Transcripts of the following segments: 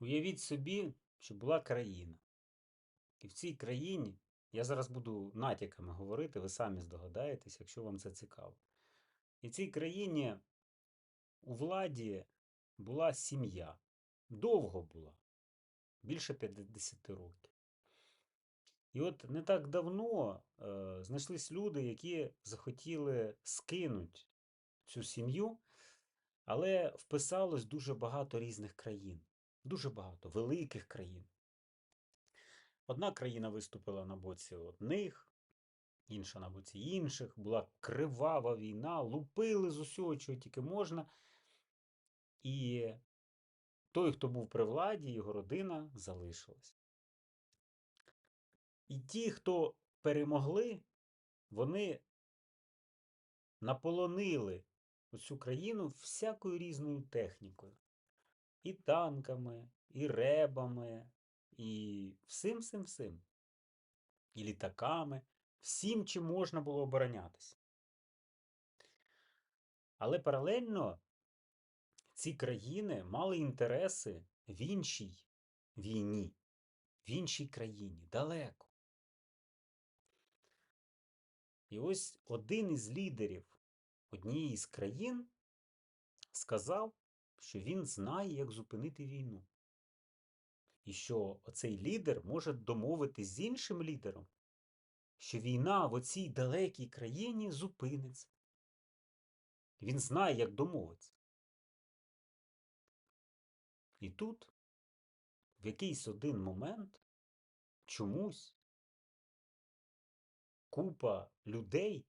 Уявіть собі, що була країна. І в цій країні, я зараз буду натяками говорити, ви самі здогадаєтесь, якщо вам це цікаво. І в цій країні у владі була сім'я. Довго була, більше 50 років. І от не так давно е, знайшлись люди, які захотіли скинути цю сім'ю, але вписалось дуже багато різних країн. Дуже багато великих країн. Одна країна виступила на боці одних, інша на боці інших. Була кривава війна, лупили з усього, чого тільки можна. І той, хто був при владі, його родина залишилась. І ті, хто перемогли, вони наполонили цю країну всякою різною технікою. І танками, і ребами, і всім всім всім. І літаками, всім, чим можна було оборонятися. Але паралельно ці країни мали інтереси в іншій війні, в іншій країні, далеко. І ось один із лідерів однієї з країн сказав, що він знає, як зупинити війну. І що оцей лідер може домовитись з іншим лідером, що війна в оцій далекій країні зупиниться. Він знає, як домовитися. І тут, в якийсь один момент, чомусь купа людей,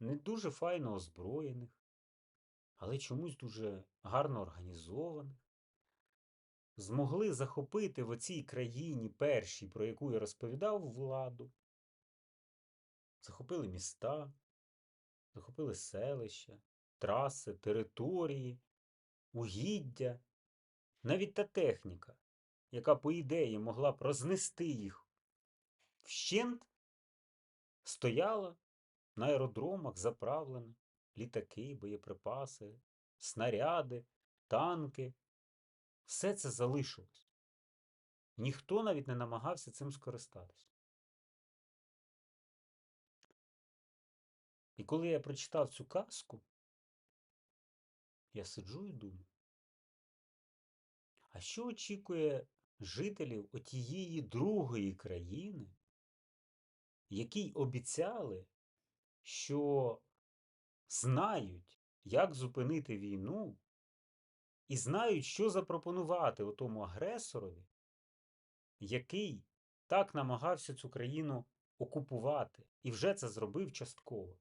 не дуже файно озброєних, але чомусь дуже гарно організованих, змогли захопити в оцій країні першій, про яку я розповідав, владу, захопили міста, захопили селища, траси, території, угіддя, навіть та техніка, яка, по ідеї, могла б рознести їх вщент, стояла на аеродромах заправлена, літаки, боєприпаси, снаряди, танки. Все це залишилось. Ніхто навіть не намагався цим скористатися. І коли я прочитав цю казку, я сиджу і думаю, а що очікує жителів отієї другої країни, якій обіцяли, що знають, як зупинити війну, і знають, що запропонувати тому агресорові, який так намагався цю країну окупувати і вже це зробив частково.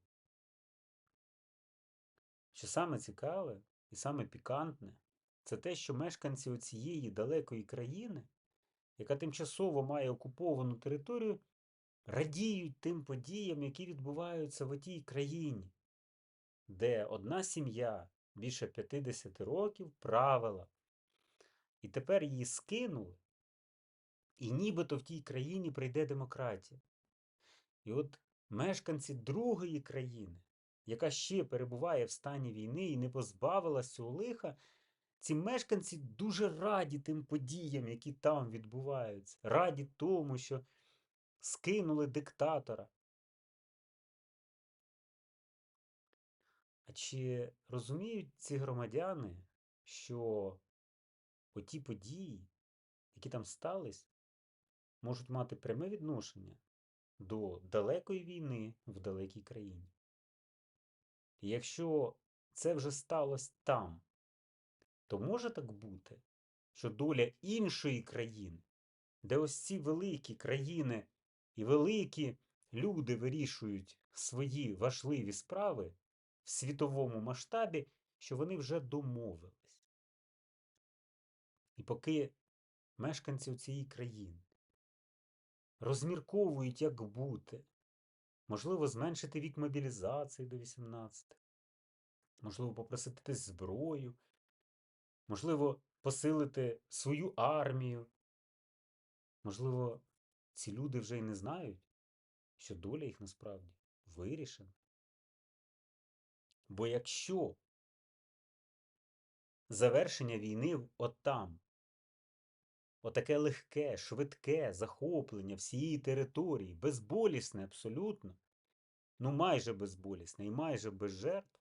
Що саме цікаве і саме пікантне, це те, що мешканці цієї далекої країни, яка тимчасово має окуповану територію, радіють тим подіям, які відбуваються в тій країні, де одна сім'я більше 50 років правила, і тепер її скинули, і нібито в тій країні прийде демократія. І от мешканці другої країни, яка ще перебуває в стані війни і не позбавилась цього лиха, ці мешканці дуже раді тим подіям, які там відбуваються, раді тому, що скинули диктатора. Чи розуміють ці громадяни, що оті події, які там стались, можуть мати пряме відношення до далекої війни в далекій країні? І якщо це вже сталося там, то може так бути, що доля іншої країни, де ось ці великі країни і великі люди вирішують свої важливі справи в світовому масштабі, що вони вже домовились. І поки мешканці цієї країни розмірковують, як бути, можливо, зменшити вік мобілізації до 18, можливо, попросити зброю, можливо, посилити свою армію. Можливо, ці люди вже й не знають, що доля їх насправді вирішена. Бо якщо завершення війни отам отаке легке, швидке захоплення всієї території, безболісне абсолютно, ну майже безболісне і майже без жертв.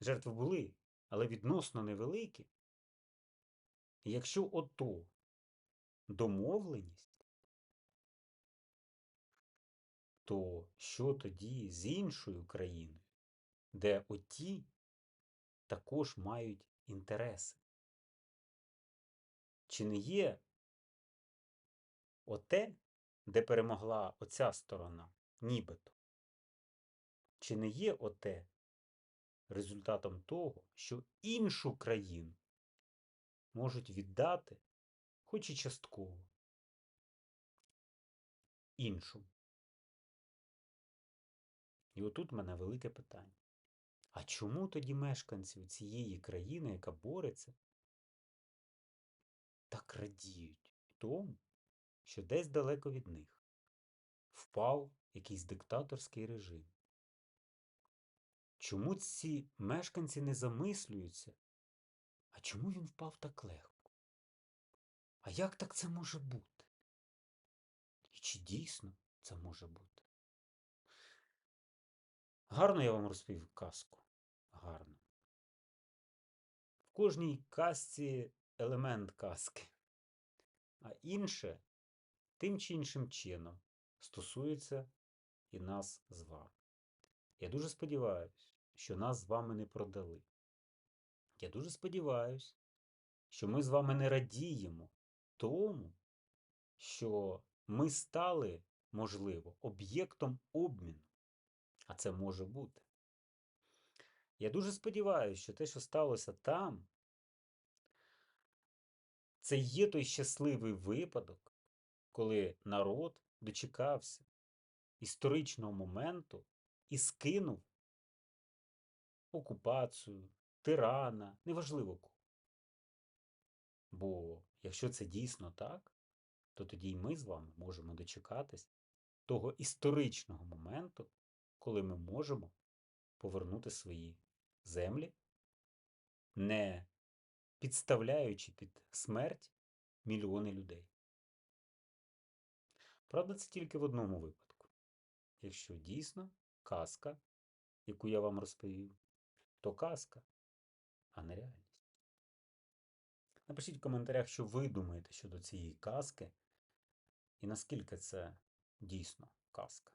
Жертви були, але відносно невеликі. Якщо ото домовленість, то що тоді з іншою країною, де оті також мають інтереси? Чи не є оте, де перемогла оця сторона, нібито? Чи не є оте результатом того, що іншу країну можуть віддати, хоч і частково, іншому? І отут в мене велике питання. А чому тоді мешканці цієї країни, яка бореться, так радіють тому, що десь далеко від них впав якийсь диктаторський режим? Чому ці мешканці не замислюються? А чому він впав так легко? А як так це може бути? І чи дійсно це може бути? Гарно я вам розповів казку. Гарно. В кожній казці елемент казки, а інше тим чи іншим чином стосується і нас з вами. Я дуже сподіваюся, що нас з вами не продали. Я дуже сподіваюся, що ми з вами не радіємо тому, що ми стали, можливо, об'єктом обміну. А це може бути. Я дуже сподіваюся, що те, що сталося там, це є той щасливий випадок, коли народ дочекався історичного моменту і скинув окупацію, тирана, неважливо кого. Бо якщо це дійсно так, то тоді й ми з вами можемо дочекатись того історичного моменту, коли ми можемо повернути свої землі, не підставляючи під смерть мільйони людей. Правда, це тільки в одному випадку. Якщо дійсно казка, яку я вам розповів, то казка, а не реальність. Напишіть в коментарях, що ви думаєте щодо цієї казки, і наскільки це дійсно казка.